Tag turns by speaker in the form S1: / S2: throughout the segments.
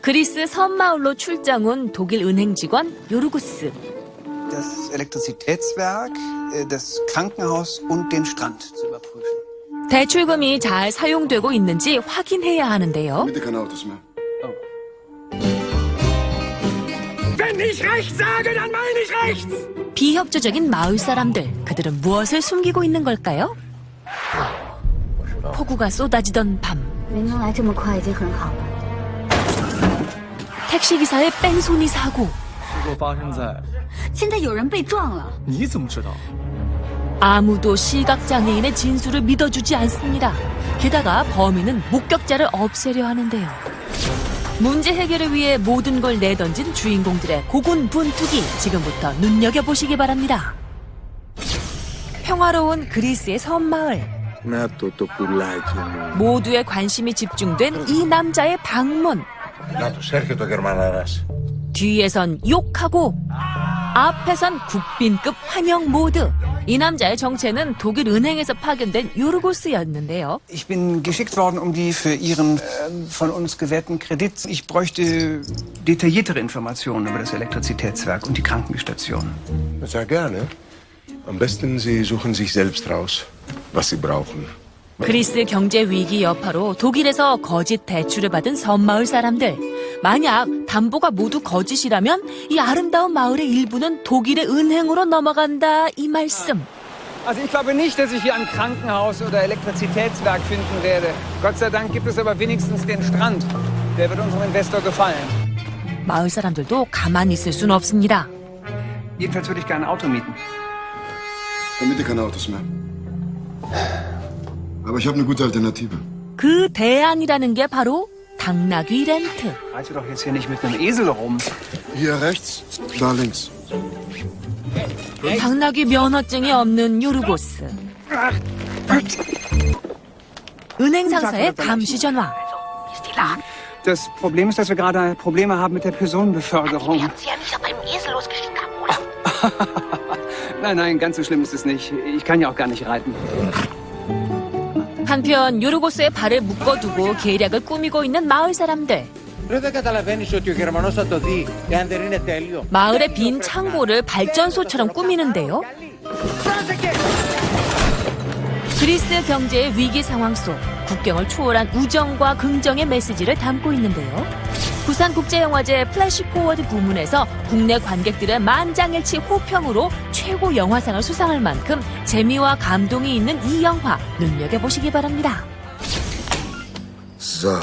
S1: 그리스 섬마을로 출장 온 독일 은행 직원 요르구스.
S2: das Elektrizitätswerk, äh, das Krankenhaus und den Strand zu überprüfen.
S1: 대출금이 잘 사용되고 있는지 확인해야 하는데요. 비협조적인 마을 사람들, 그들은 무엇을 숨기고 있는 걸까요? 폭우가 쏟아지던 밤, 택시기사의 뺑소니 사고,
S3: 事故发生在……
S4: 现在有人被撞了，
S3: 你怎么知道？
S1: 아무도 시각장애인의 진술을 믿어주지 않습니다. 게다가 범인은 목격자를 없애려 하는데요. 문제 해결을 위해 모든 걸 내던진 주인공들의 고군분투기 지금부터 눈여겨보시기 바랍니다. 평화로운 그리스의 섬마을.
S5: Να το το πουλάκι μου.
S1: 모두의 관심이 집중된 이 남자의 방문.
S6: Να τους έρχεται ο Γερμαναράς.
S1: 뒤에선 욕하고 앞에선 국빈급 환영 모드. 이 남자의 정체는 독일 은행에서 파견된 요르고스였는데요.
S2: Ich bin geschickt worden, um die für Ihren äh, von uns gewährten Kredit. Ich bräuchte detailliertere Informationen über das Elektrizitätswerk und die Krankenstation.
S6: Sehr gerne. Am besten Sie suchen sich selbst raus, was Sie brauchen.
S1: 그리스 경제 위기 여파로 독일에서 거짓 대출을 받은 섬마을 사람들. 만약 담보가 모두 거짓이라면 이 아름다운 마을의 일부는 독일의 은행으로 넘어간다 이 말씀.
S2: Also ich glaube nicht, dass ich hier ein Krankenhaus oder Elektrizitätswerk finden werde. Gott sei Dank gibt es aber wenigstens den Strand. Der wird unserem Investor gefallen.
S1: 마을 사람들도 가만히 있을 순 없습니다.
S2: Jedenfalls würde ich gerne ein Auto mieten.
S5: Dann bitte keine Autos mehr. Aber ich habe eine gute Alternative.
S1: 그 대안이라는 게 바로 당나귀 렌트.
S2: Reite doch jetzt hier nicht mit einem Esel rum.
S5: Hier rechts, da links.
S1: 당나귀 면허증이 없는 요르고스. 은행 상사의 감시 전화.
S2: Das Problem ist, dass wir gerade Probleme haben mit der Personenbeförderung.
S7: Sie ja nicht auf einem Esel losgeschickt haben, oder?
S2: Nein, nein, ganz so schlimm ist es nicht. Ich kann ja auch gar nicht reiten.
S1: 한편 유르고스의 발을 묶어두고 계략을 꾸미고 있는 마을 사람들. 마을의 빈 창고를 발전소처럼 꾸미는데요. 그리스 경제의 위기 상황 속 국경을 초월한 우정과 긍정의 메시지를 담고 있는데요. 부산국제영화제 플래시 포워드 부문에서 국내 관객들의 만장일치 호평으로 최고 영화상을 수상할 만큼 재미와 감동이 있는 이 영화 눈여겨보시기 바랍니다.
S5: So,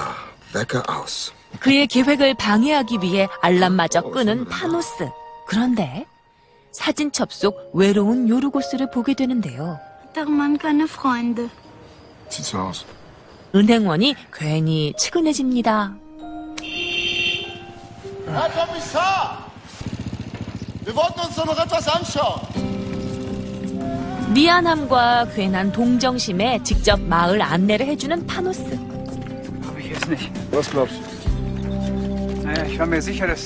S5: Wecker aus.
S1: 그의 계획을 방해하기 위해 알람마저 끄는 파노스. 그런데 사진 첩속 외로운 요르고스를 보게 되는데요.
S4: Der Mann keine Freunde.
S5: Sieht so aus.
S1: 은행원이 괜히 측은해집니다.
S8: Herr Kommissar! Wir wollten uns doch noch etwas anschauen.
S1: 미안함과 괜한 동정심에 직접 마을 안내를 해주는 파노스.
S2: Glaube ich jetzt nicht.
S5: Was glaubst du?
S2: Naja, ich war mir sicher, dass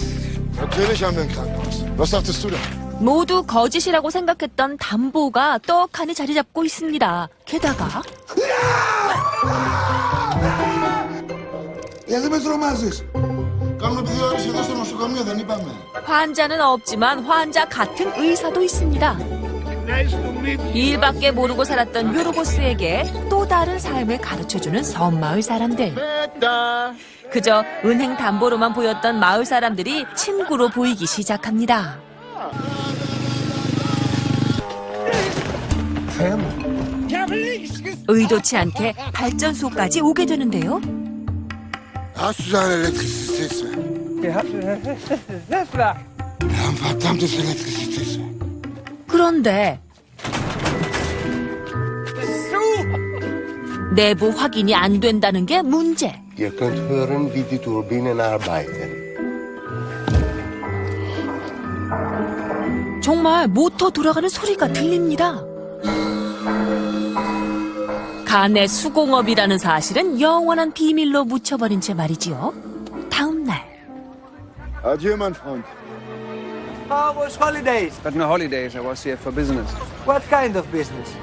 S5: Natürlich haben wir ein Krankenhaus. Was dachtest du denn?
S1: 모두 거짓이라고 생각했던 담보가 떡하니 자리 잡고 있습니다. 게다가
S5: Γιατί με τρομάζεις. Κάνουμε επιθεώρηση εδώ
S1: 환자는 없지만 환자 같은 의사도 있습니다. 일밖에 모르고 살았던 요로보스에게 또 다른 삶을 가르쳐주는 섬마을 사람들. 그저 은행 담보로만 보였던 마을 사람들이 친구로 보이기 시작합니다. 의도치 않게 발전소까지 오게 되는데요. 그런데 내부 확인이 안 된다는 게 문제.
S6: Ihr könnt hören, wie die Turbinen arbeiten.
S1: 정말 모터 돌아가는 소리가 들립니다. 간의 수공업이라는 사실은 영원한 비밀로 묻혀버린 채 말이지요.
S5: Adieu, mein Freund.
S9: How was holidays?
S2: But no holidays. I was here for business.
S9: What kind of business?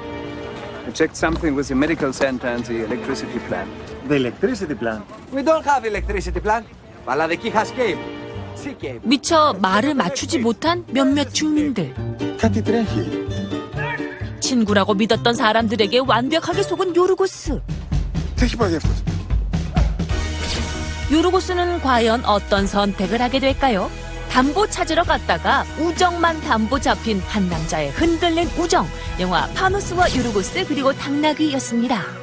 S2: I checked something with the medical center and the electricity plant.
S3: The electricity plant?
S9: We don't have electricity plant. Maladiki has came. She came.
S1: 미처 말을 맞추지 못한 몇몇 주민들.
S6: 카티트레히.
S1: 친구라고 믿었던 사람들에게 완벽하게 속은 요르고스.
S6: 택시 받았어.
S1: 요르고스는 과연 어떤 선택을 하게 될까요? 담보 찾으러 갔다가 우정만 담보 잡힌 한 남자의 흔들린 우정. 영화 파누스와 요르고스 그리고 당나귀였습니다.